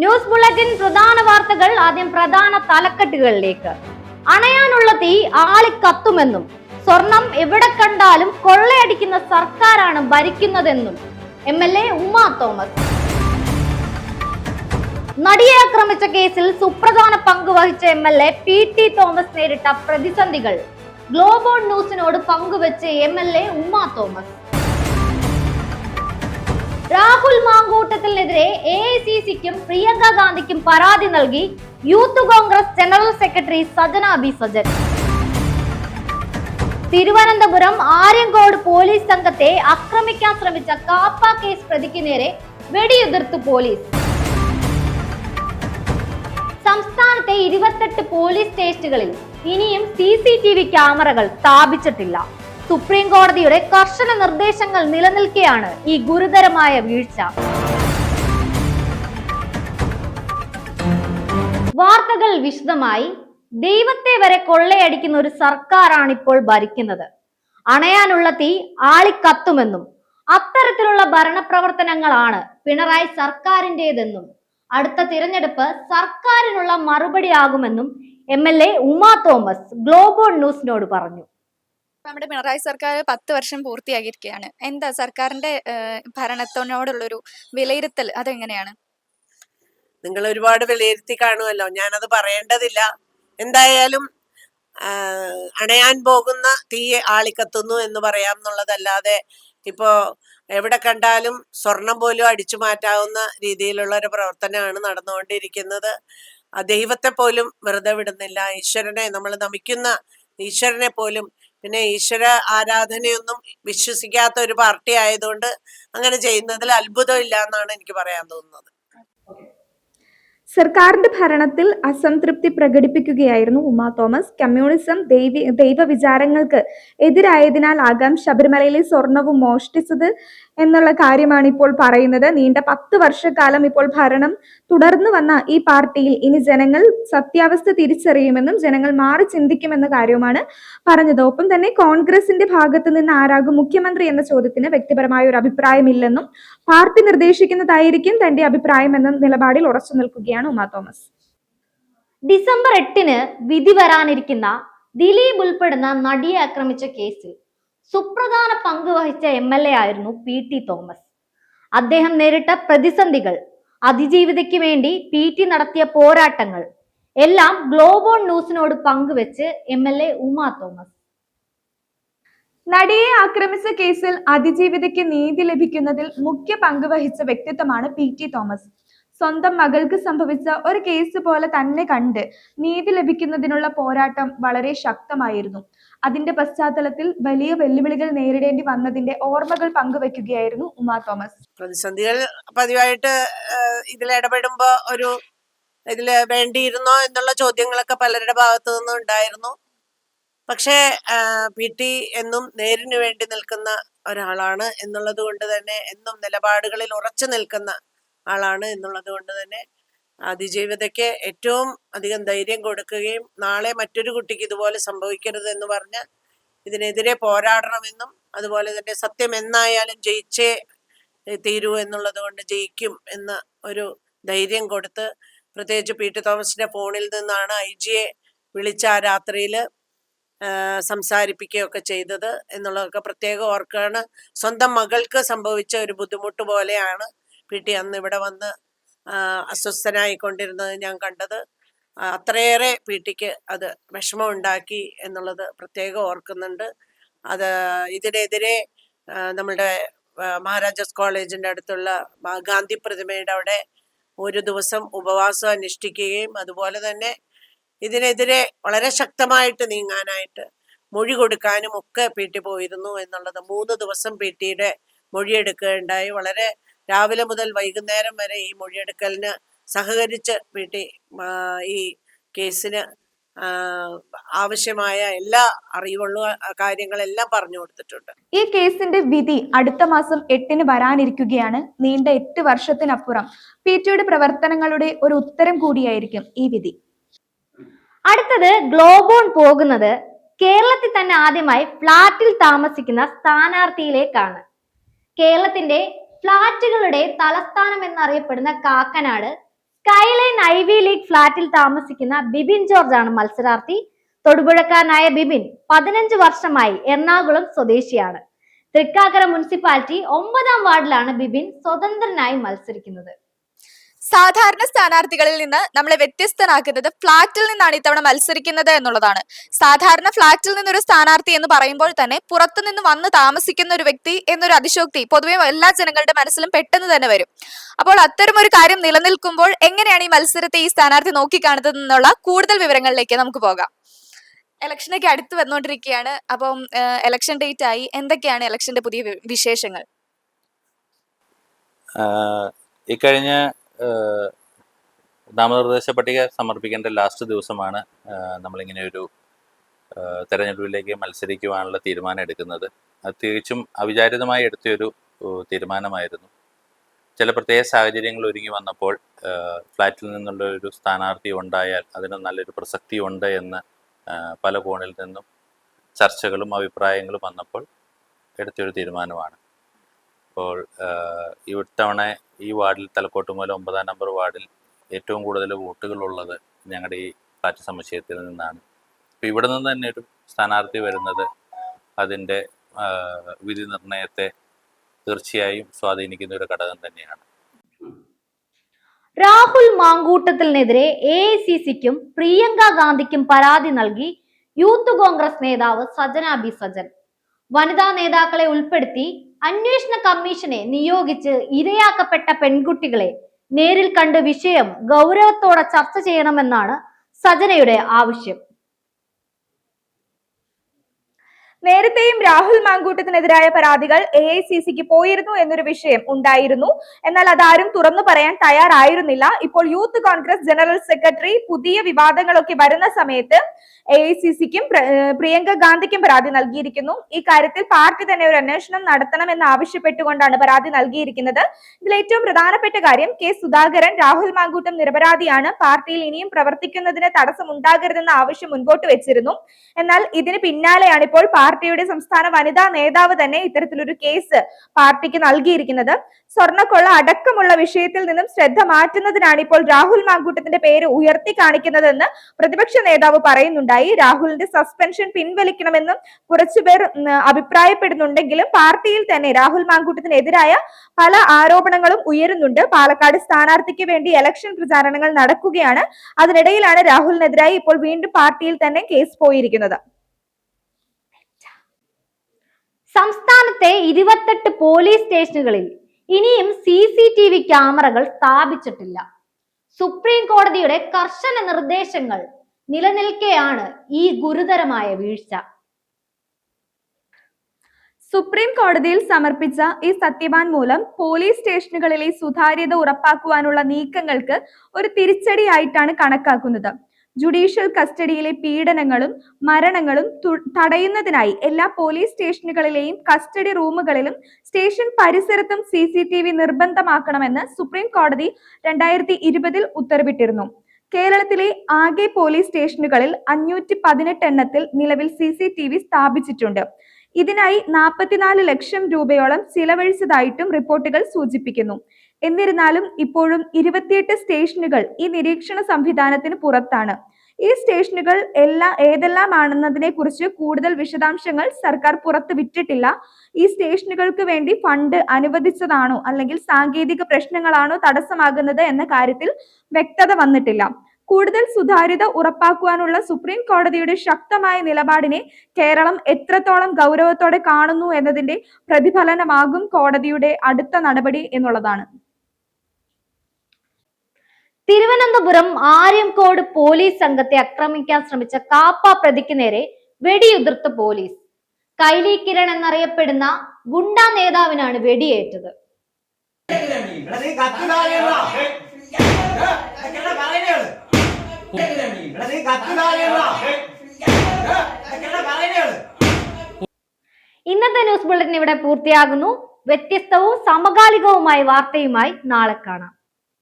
News bulletin പ്രധാന വാർത്തകൾ ആദ്യം പ്രധാന തലക്കെട്ടുകളിലേക്ക്. അണയാനുള്ള തീ ആളിക്കത്തുമെന്നും സ്വർണം എവിടെ കണ്ടാലും കൊള്ളയടിക്കുന്ന സർക്കാരാണ് ഭരിക്കുന്നതെന്നും M L A Uma Thomas. നടിയെ ആക്രമിച്ച കേസിൽ സുപ്രധാന പങ്ക് വഹിച്ച M L A P T Thomas നേരിട്ട പ്രതിസന്ധികൾ. ഗ്ലോബോൺ ന്യൂസിനോട് പങ്കുവെച്ച് എം എൽ എ ഉമ്മ തോമസ്. രാഹുൽ മാങ്കൂട്ടത്തിനെതിരെ എ ഐ സി സിക്കും പ്രിയങ്ക ഗാന്ധിക്കും പരാതി നൽകി youth Congress general secretary Sajana B Sajan. Thiruvananthapuram Aryankode police സംഘത്തെ ആക്രമിക്കാൻ ശ്രമിച്ച കാപ്പ കേസ് പ്രതിക്ക് നേരെ വെടിയുതിർത്തു പോലീസ്. സംസ്ഥാനത്തെ ഇരുപത്തെട്ട് പോലീസ് സ്റ്റേഷനുകളിൽ ഇനിയും സി സി ടി വി ക്യാമറകൾ സ്ഥാപിച്ചിട്ടില്ല. സുപ്രീം കോടതിയുടെ കർശന നിർദ്ദേശങ്ങൾ നിലനിൽക്കെയാണ് ഈ ഗുരുതരമായ വീഴ്ച. വാർത്തകൾ വിശദമായി. ദൈവത്തെ വരെ കൊള്ളയടിക്കുന്ന ഒരു സർക്കാരാണ് ഇപ്പോൾ ഭരിക്കുന്നത്. അണയാനുള്ള തീ ആളിക്കത്തുമെന്നും അത്തരത്തിലുള്ള ഭരണപ്രവർത്തനങ്ങളാണ് പിണറായി സർക്കാരിന്റെതെന്നും അടുത്ത തിരഞ്ഞെടുപ്പ് സർക്കാരിനുള്ള മറുപടിയാകുമെന്നും M L A Uma Thomas ഗ്ലോബോൺ ന്യൂസിനോട് പറഞ്ഞു. നമ്മുടെ പിണറായി സർക്കാർ പത്ത് വർഷം പൂർത്തിയാക്കിയിരിക്കുകയാണ്. എന്താ സർക്കാരിന്റെ ഭരണത്തിനോടുള്ളൊരു വിലയിരുത്തൽ അതെങ്ങനെയാണ്? നിങ്ങൾ ഒരുപാട് വിലയിരുത്തി കാണുമല്ലോ. ഞാനത് പറയേണ്ടതില്ല. എന്തായാലും അണയാൻ പോകുന്ന തീയെ ആളിക്കത്തുന്നു എന്ന് പറയാം എന്നുള്ളതല്ലാതെ ഇപ്പോ എവിടെ കണ്ടാലും സ്വർണം പോലും അടിച്ചു മാറ്റാവുന്ന രീതിയിലുള്ള ഒരു പ്രവർത്തനമാണ് നടന്നുകൊണ്ടിരിക്കുന്നത്. ദൈവത്തെ പോലും വെറുതെ വിടുന്നില്ല. ഈശ്വരനെ നമ്മൾ നമിക്കുന്ന ഈശ്വരനെ പോലും പിന്നെ ഈശ്വര ആരാധനയൊന്നും വിശ്വസിക്കാത്ത ഒരു പാർട്ടി ആയതുകൊണ്ട് അങ്ങനെ ചെയ്യുന്നതിൽ അത്ഭുതമില്ല എന്നാണ് എനിക്ക് പറയാൻ തോന്നുന്നത്. സർക്കാരിന്റെ ഭരണത്തിൽ അസംതൃപ്തി പ്രകടിപ്പിക്കുകയായിരുന്നു ഉമാ തോമസ്. കമ്മ്യൂണിസം ദൈവി ദൈവവിചാരങ്ങൾക്ക് എതിരായതിനാലാകാം ശബരിമലയിലെ സ്വർണവും മോഷ്ടിച്ചത് എന്നുള്ള കാര്യമാണ് ഇപ്പോൾ പറയുന്നത്. നീണ്ട പത്ത് വർഷക്കാലം ഇപ്പോൾ ഭരണം തുടർന്നു വന്ന ഈ പാർട്ടിയിൽ ഇനി ജനങ്ങൾ സത്യാവസ്ഥ തിരിച്ചറിയുമെന്നും ജനങ്ങൾ മാറി ചിന്തിക്കുമെന്ന കാര്യവുമാണ് പറഞ്ഞത്. ഒപ്പം തന്നെ കോൺഗ്രസിന്റെ ഭാഗത്ത് നിന്ന് ആരാകും മുഖ്യമന്ത്രി എന്ന ചോദ്യത്തിന് വ്യക്തിപരമായ ഒരു അഭിപ്രായമില്ലെന്നും പാർട്ടി നിർദ്ദേശിക്കുന്നതായിരിക്കും തന്റെ അഭിപ്രായം എന്ന നിലപാടിൽ ഉറച്ചു നിൽക്കുകയാണ് ഉമാ തോമസ്. ഡിസംബർ എട്ടിന് വിധി വരാനിരിക്കുന്ന ദിലീപ് ഉൾപ്പെടുന്ന നടിയെ ആക്രമിച്ച കേസിൽ സുപ്രധാന പങ്ക് വഹിച്ച എം എൽ എ ആയിരുന്നു പി ടി തോമസ്. അദ്ദേഹം നേരിട്ട പ്രതിസന്ധികൾ അതിജീവിതയ്ക്ക് വേണ്ടി പി ടി നടത്തിയ പോരാട്ടങ്ങൾ എല്ലാം ഗ്ലോബോൺ ന്യൂസിനോട് പങ്കുവെച്ച് M L A Uma Thomas. നടിയെ ആക്രമിച്ച കേസിൽ അതിജീവിതയ്ക്ക് നീതി ലഭിക്കുന്നതിൽ മുഖ്യ പങ്ക് വഹിച്ച വ്യക്തിത്വമാണ് പി ടി തോമസ്. സ്വന്തം മകൾക്ക് സംഭവിച്ച ഒരു കേസ് പോലെ തന്നെ കണ്ട് നീതി ലഭിക്കുന്നതിനുള്ള പോരാട്ടം വളരെ ശക്തമായിരുന്നു. അതിന്റെ പശ്ചാത്തലത്തിൽ വലിയ വെല്ലുവിളികൾ നേരിടേണ്ടി വന്നതിന്റെ ഓർമ്മകൾ പങ്കുവെക്കുകയായിരുന്നു ഉമാ തോമസ്. പ്രതിസന്ധികൾ പതിവായിട്ട് ഇതിൽ ഇടപെടുമ്പോ ഒരു ഇതിൽ വേണ്ടിയിരുന്നോ എന്നുള്ള ചോദ്യങ്ങളൊക്കെ പലരുടെ ഭാഗത്തു നിന്നും ഉണ്ടായിരുന്നു. പക്ഷേ പി ടി എന്നും നേരിന് വേണ്ടി നിൽക്കുന്ന ഒരാളാണ് എന്നുള്ളത് കൊണ്ട് തന്നെ എന്നും നിലപാടുകളിൽ ഉറച്ചു നിൽക്കുന്ന ആളാണ് എന്നുള്ളത് കൊണ്ട് തന്നെ അതിജീവിതയ്ക്ക് ഏറ്റവും അധികം ധൈര്യം കൊടുക്കുകയും നാളെ മറ്റൊരു കുട്ടിക്ക് ഇതുപോലെ സംഭവിക്കരുത് എന്ന് പറഞ്ഞ് ഇതിനെതിരെ പോരാടണമെന്നും അതുപോലെ തന്നെ സത്യം എന്നായാലും ജയിച്ചേ തീരൂ എന്നുള്ളത് കൊണ്ട് ജയിക്കും എന്ന ഒരു ധൈര്യം കൊടുത്ത് പ്രത്യേകിച്ച് പി ടി തോമസിന്റെ ഫോണിൽ നിന്നാണ് ഐ ജിയെ വിളിച്ച ആ രാത്രിയിൽ സംസാരിപ്പിക്കുകയൊക്കെ ചെയ്തത് എന്നുള്ളതൊക്കെ പ്രത്യേകം ഓർക്കാണ് സ്വന്തം മകൾക്ക് സംഭവിച്ച ഒരു ബുദ്ധിമുട്ട് പോലെയാണ് പി ടി അന്ന് ഇവിടെ വന്ന് അസ്വസ്ഥനായിക്കൊണ്ടിരുന്നത് ഞാൻ കണ്ടത്. അത്രയേറെ പി ടിക്ക് അത് വിഷമമുണ്ടാക്കി എന്നുള്ളത് പ്രത്യേകം ഓർക്കുന്നുണ്ട്. അത് ഇതിനെതിരെ നമ്മളുടെ മഹാരാജാസ് കോളേജിന്റെ അടുത്തുള്ള ഗാന്ധി പ്രതിമയുടെ അവിടെ ഒരു ദിവസം ഉപവാസം അനുഷ്ഠിക്കുകയും അതുപോലെ തന്നെ ഇതിനെതിരെ വളരെ ശക്തമായിട്ട് നീങ്ങാനായിട്ട് മൊഴി കൊടുക്കാനും ഒക്കെ പി ടി പോയിരുന്നു എന്നുള്ളത് മൂന്ന് ദിവസം പി ടിയുടെ മൊഴിയെടുക്കുകയുണ്ടായി. വളരെ രാവിലെ മുതൽ വൈകുന്നേരം വരെ ഈ മൊഴിയെടുക്കലിന് സഹകരിച്ച് പി ടി ഈ കേസിന് ആവശ്യമായ എല്ലാ അറിവുള്ള കാര്യങ്ങളെല്ലാം പറഞ്ഞു കൊടുത്തിട്ടുണ്ട്. ഈ കേസിന്റെ വിധി അടുത്ത മാസം എട്ടിന് വരാനിരിക്കുകയാണ്. നീണ്ട എട്ട് വർഷത്തിനപ്പുറം. പി ടിയുടെ പ്രവർത്തനങ്ങളുടെ ഒരു ഉത്തരം കൂടിയായിരിക്കും ഈ വിധി. അടുത്തത് ഗ്ലോബോൺ പോകുന്നത് കേരളത്തിൽ തന്നെ ആദ്യമായി ഫ്ളാറ്റിൽ താമസിക്കുന്ന സ്ഥാനാർത്ഥിയിലേക്കാണ്. കേരളത്തിന്റെ ഫ്ളാറ്റുകളുടെ തലസ്ഥാനം എന്നറിയപ്പെടുന്ന കാക്കനാട് സ്കൈലൈൻ ഐവി ലീഗ് ഫ്ളാറ്റിൽ താമസിക്കുന്ന ബിബിൻ ജോർജ് ആണ് മത്സരാർത്ഥി. തൊടുപുഴക്കാരനായ ബിബിൻ പതിനഞ്ച് വർഷമായി എറണാകുളം സ്വദേശിയാണ്. തൃക്കാക്കര മുനിസിപ്പാലിറ്റി ഒമ്പതാം വാർഡിലാണ് ബിബിൻ സ്വതന്ത്രനായി മത്സരിക്കുന്നത്. സാധാരണ സ്ഥാനാർത്ഥികളിൽ നിന്ന് നമ്മളെ വ്യത്യസ്തനാക്കുന്നത് ഫ്ളാറ്റിൽ നിന്നാണ് ഇത്തവണ മത്സരിക്കുന്നത് എന്നുള്ളതാണ്. സാധാരണ ഫ്ളാറ്റിൽ നിന്നൊരു സ്ഥാനാർത്ഥി എന്ന് പറയുമ്പോൾ തന്നെ പുറത്തു നിന്ന് വന്ന് താമസിക്കുന്ന ഒരു വ്യക്തി എന്നൊരു അതിശോക്തി പൊതുവെ എല്ലാ ജനങ്ങളുടെ മനസ്സിലും പെട്ടെന്ന് തന്നെ വരും. അപ്പോൾ അത്തരം ഒരു കാര്യം നിലനിൽക്കുമ്പോൾ എങ്ങനെയാണ് ഈ മത്സരത്തെ ഈ സ്ഥാനാർത്ഥി നോക്കിക്കാണുന്നത് എന്നുള്ള കൂടുതൽ വിവരങ്ങളിലേക്ക് നമുക്ക് പോകാം. ഇലക്ഷനൊക്കെ അടുത്ത് വന്നുകൊണ്ടിരിക്കുകയാണ്. അപ്പം ഇലക്ഷൻ ഡേറ്റ് ആയി. എന്തൊക്കെയാണ് ഇലക്ഷന്റെ പുതിയ വിശേഷങ്ങൾ? ഇക്കഴിഞ്ഞ നാമനിർദ്ദേശ പട്ടിക സമർപ്പിക്കേണ്ട ലാസ്റ്റ് ദിവസമാണ് നമ്മളിങ്ങനെ ഒരു തെരഞ്ഞെടുപ്പിലേക്ക് മത്സരിക്കുവാനുള്ള തീരുമാനം എടുക്കുന്നത്. അത് തികച്ചും അവിചാരിതമായി എടുത്തൊരു തീരുമാനമായിരുന്നു. ചില പ്രത്യേക സാഹചര്യങ്ങൾ ഒരുങ്ങി വന്നപ്പോൾ ഫ്ലാറ്റിൽ നിന്നുള്ള ഒരു സ്ഥാനാർത്ഥി ഉണ്ടായാൽ അതിന് നല്ലൊരു പ്രസക്തി ഉണ്ട് എന്ന് പല കോണിൽ നിന്നും ചർച്ചകളും അഭിപ്രായങ്ങളും വന്നപ്പോൾ എടുത്തൊരു തീരുമാനമാണ്. അപ്പോൾ ആഹ് ഇത്തവണ ഈ വാർഡിൽ തലക്കോട്ടുമൂല ഒമ്പതാം നമ്പർ വാർഡിൽ ഏറ്റവും കൂടുതൽ വോട്ടുകളുള്ളത് ഞങ്ങളുടെ ഈ ഫ്ലാറ്റ് സമുച്ചയത്തിൽ നിന്നാണ്. അപ്പോൾ ഇവിടെ നിന്ന് തന്നെ ഒരു സ്ഥാനാർത്ഥി വരുന്നത് അതിന്റെ വിധി നിർണയത്തെ തീർച്ചയായും സ്വാധീനിക്കുന്ന ഒരു ഘടകം തന്നെയാണ്. രാഹുൽ മാങ്കൂട്ടത്തിനെതിരെ എ ഐ സി സിക്കും പ്രിയങ്ക ഗാന്ധിക്കും പരാതി നൽകി യൂത്ത് കോൺഗ്രസ് നേതാവ് സജന ബി സജൻ. വനിതാ നേതാക്കളെ ഉൾപ്പെടുത്തി അന്വേഷണ കമ്മീഷനെ നിയോഗിച്ച് ഇരയാക്കപ്പെട്ട പെൺകുട്ടികളെ നേരിൽ കണ്ട് വിഷയം ഗൗരവത്തോടെ ചർച്ച ചെയ്യണമെന്നാണ് സജനയുടെ ആവശ്യം. നേരത്തെയും രാഹുൽ മാങ്കൂട്ടത്തിനെതിരായ പരാതികൾ എ ഐ സി സിക്ക് പോയിരുന്നു എന്നൊരു വിഷയം ഉണ്ടായിരുന്നു. എന്നാൽ അതാരും തുറന്നു പറയാൻ തയ്യാറായിരുന്നില്ല. ഇപ്പോൾ യൂത്ത് കോൺഗ്രസ് ജനറൽ സെക്രട്ടറി പുതിയ വിവാദങ്ങളൊക്കെ വരുന്ന സമയത്ത് എ ഐ സി സിക്കും പ്രിയങ്ക ഗാന്ധിക്കും പരാതി നൽകിയിരിക്കുന്നു. ഈ കാര്യത്തിൽ പാർട്ടി തന്നെ ഒരു അന്വേഷണം നടത്തണമെന്ന് ആവശ്യപ്പെട്ടുകൊണ്ടാണ് പരാതി നൽകിയിരിക്കുന്നത്. ഇതിൽ ഏറ്റവും പ്രധാനപ്പെട്ട കാര്യം കെ സുധാകരൻ രാഹുൽ മാങ്കൂട്ടം നിരപരാധിയാണ്. പാർട്ടിയിൽ ഇനിയും പ്രവർത്തിക്കുന്നതിന് തടസ്സമുണ്ടാകരുതെന്ന ആവശ്യം മുൻപോട്ട് വെച്ചിരുന്നു. എന്നാൽ ഇതിന് പിന്നാലെയാണ് ഇപ്പോൾ പാർട്ടിയുടെ സംസ്ഥാന വനിതാ നേതാവ് തന്നെ ഇത്തരത്തിലൊരു കേസ് പാർട്ടിക്ക് നൽകിയിരിക്കുന്നത്. സ്വർണക്കൊള്ള അടക്കമുള്ള വിഷയത്തിൽ നിന്നും ശ്രദ്ധ മാറ്റുന്നതിനാണ് ഇപ്പോൾ രാഹുൽ മാങ്കൂട്ടത്തിന്റെ പേര് ഉയർത്തി കാണിക്കുന്നതെന്ന് പ്രതിപക്ഷ നേതാവ് പറയുന്നുണ്ടായി. രാഹുലിന്റെ സസ്പെൻഷൻ പിൻവലിക്കണമെന്നും കുറച്ചുപേർ അഭിപ്രായപ്പെടുന്നുണ്ടെങ്കിലും പാർട്ടിയിൽ തന്നെ രാഹുൽ മാങ്കൂട്ടത്തിനെതിരായ പല ആരോപണങ്ങളും ഉയരുന്നുണ്ട്. പാലക്കാട് സ്ഥാനാർത്ഥിക്ക് വേണ്ടി ഇലക്ഷൻ പ്രചാരണങ്ങൾ നടക്കുകയാണ്. അതിനിടയിലാണ് രാഹുലിനെതിരായി ഇപ്പോൾ വീണ്ടും പാർട്ടിയിൽ തന്നെ കേസ് പോയിരിക്കുന്നത്. സംസ്ഥാനത്തെ ഇരുപത്തെട്ട് പോലീസ് സ്റ്റേഷനുകളിൽ ഇനിയും സി സി ടി വി ക്യാമറകൾ സ്ഥാപിച്ചിട്ടില്ല. സുപ്രീം കോടതിയുടെ കർശന നിർദ്ദേശങ്ങൾ നിലനിൽക്കെയാണ് ഈ ഗുരുതരമായ വീഴ്ച. സുപ്രീം കോടതിയിൽ സമർപ്പിച്ച ഈ സത്യവാൻ മൂലം പോലീസ് സ്റ്റേഷനുകളിലെ സുതാര്യത ഉറപ്പാക്കുവാനുള്ള നീക്കങ്ങൾക്ക് ഒരു തിരിച്ചടിയായിട്ടാണ് കണക്കാക്കുന്നത്. ജുഡീഷ്യൽ കസ്റ്റഡിയിലെ പീഡനങ്ങളും മരണങ്ങളും തടയുന്നതിനായി എല്ലാ പോലീസ് സ്റ്റേഷനുകളിലെയും കസ്റ്റഡി റൂമുകളിലും സ്റ്റേഷൻ പരിസരത്തും സി സി ടി വി നിർബന്ധമാക്കണമെന്ന് സുപ്രീം കോടതി രണ്ടായിരത്തി ഇരുപതിൽ ഉത്തരവിട്ടിരുന്നു. കേരളത്തിലെ ആകെ പോലീസ് സ്റ്റേഷനുകളിൽ അഞ്ഞൂറ്റി പതിനെട്ട് എണ്ണത്തിൽ നിലവിൽ സി സി ടി വി സ്ഥാപിച്ചിട്ടുണ്ട്. ഇതിനായി നാൽപ്പത്തിനാല് ലക്ഷം രൂപയോളം ചിലവഴിച്ചതായിട്ടും റിപ്പോർട്ടുകൾ സൂചിപ്പിക്കുന്നു. എന്നിരുന്നാലും ഇപ്പോഴും ഇരുപത്തിയെട്ട് സ്റ്റേഷനുകൾ ഈ നിരീക്ഷണ സംവിധാനത്തിന് പുറത്താണ്. ഈ സ്റ്റേഷനുകൾ എല്ലാ ഏതെല്ലാമാണെന്നതിനെ കുറിച്ച് കൂടുതൽ വിശദാംശങ്ങൾ സർക്കാർ പുറത്തു വിട്ടിട്ടില്ല. ഈ സ്റ്റേഷനുകൾക്ക് വേണ്ടി ഫണ്ട് അനുവദിച്ചതാണോ അല്ലെങ്കിൽ സാങ്കേതിക പ്രശ്നങ്ങളാണോ തടസ്സമാകുന്നത് എന്ന കാര്യത്തിൽ വ്യക്തത വന്നിട്ടില്ല. കൂടുതൽ സുതാര്യത ഉറപ്പാക്കുവാനുള്ള സുപ്രീം കോടതിയുടെ ശക്തമായ നിലപാടിനെ കേരളം എത്രത്തോളം ഗൗരവത്തോടെ കാണുന്നു എന്നതിന്റെ പ്രതിഫലനമാകും കോടതിയുടെ അടുത്ത നടപടി എന്നുള്ളതാണ്. തിരുവനന്തപുരം ആര്യംകോട് പോലീസ് സംഘത്തെ ആക്രമിക്കാൻ ശ്രമിച്ച കാപ്പ പ്രതിക്ക് നേരെ വെടിയുതിർത്ത് പോലീസ്. കൈലി കിരൺ എന്നറിയപ്പെടുന്ന ഗുണ്ടാ നേതാവിനാണ് വെടിയേറ്റത്. ഇന്നത്തെ ന്യൂസ് ബുള്ളറ്റിൻ ഇവിടെ പൂർത്തിയാകുന്നു. വ്യത്യസ്തവും സമകാലികവുമായ വാർത്തയുമായി നാളെ കാണാം.